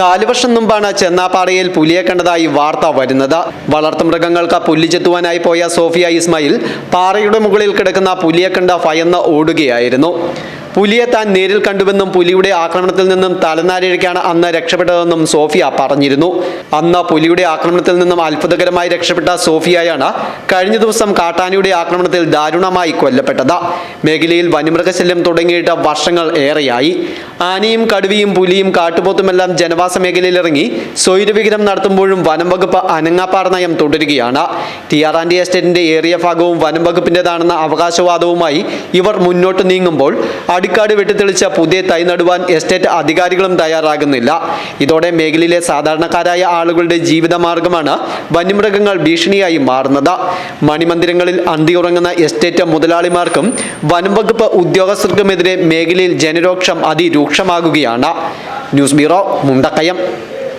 നാല് വർഷം മുമ്പാണ് ചെന്നാപ്പാറയിൽ പുലിയെ കണ്ടതായി വാർത്ത വരുന്നത്. വളർത്തുമൃഗങ്ങൾക്ക് പുല്ല് ചെത്തുവാനായി പോയ സോഫിയ ഇസ്മായിൽ പാറയുടെ മുകളിൽ കിടക്കുന്ന പുലിയെ കണ്ട ഭയന്ന് ഓടുകയായിരുന്നു. പുലിയെ താൻ നേരിൽ കണ്ടുവെന്നും പുലിയുടെ ആക്രമണത്തിൽ നിന്നും തലനാരിഴയ്ക്കാണ് അന്ന് രക്ഷപ്പെട്ടതെന്നും സോഫിയ പറഞ്ഞിരുന്നു. അന്ന് പുലിയുടെ ആക്രമണത്തിൽ നിന്നും അത്ഭുതകരമായി രക്ഷപ്പെട്ട സോഫിയയാണ് കഴിഞ്ഞ ദിവസം കാട്ടാനിയുടെ ആക്രമണത്തിൽ ദാരുണമായി കൊല്ലപ്പെട്ടത്. മേഖലയിൽ വന്യമൃഗശല്യം തുടങ്ങിയിട്ട് വർഷങ്ങൾ ഏറെയായി. ആനയും കടുവയും പുലിയും കാട്ടുപോത്തുമെല്ലാം ജനവാസ മേഖലയിൽ ഇറങ്ങി സ്വൈരവിഗ്രഹം നടത്തുമ്പോഴും വനം വകുപ്പ് അനങ്ങാപ്പാറ നയം തുടരുകയാണ്. ടി ആർ ആൻഡി എസ്റ്റേറ്റിന്റെ ഏറിയ ഭാഗവും വനം വകുപ്പിന്റേതാണെന്ന അവകാശവാദവുമായി ഇവർ മുന്നോട്ട് നീങ്ങുമ്പോൾ അടിക്കാട് വെട്ടിത്തെളിച്ച പുതിയ തൈ നടുവാൻ എസ്റ്റേറ്റ് അധികാരികളും തയ്യാറാകുന്നില്ല. ഇതോടെ മേഖലയിലെ സാധാരണക്കാരായ ആളുകളുടെ ജീവിതമാർഗമാണ് വന്യമൃഗങ്ങൾ ഭീഷണിയായി മാറുന്നത്. മണിമന്ദിരങ്ങളിൽ അന്തിയുറങ്ങുന്ന എസ്റ്റേറ്റ് മുതലാളിമാർക്കും വനംവകുപ്പ് ഉദ്യോഗസ്ഥർക്കുമെതിരെ മേഖലയിൽ ജനരോക്ഷം അതിരൂക്ഷമാകുകയാണ്. News bureau Mundakayam.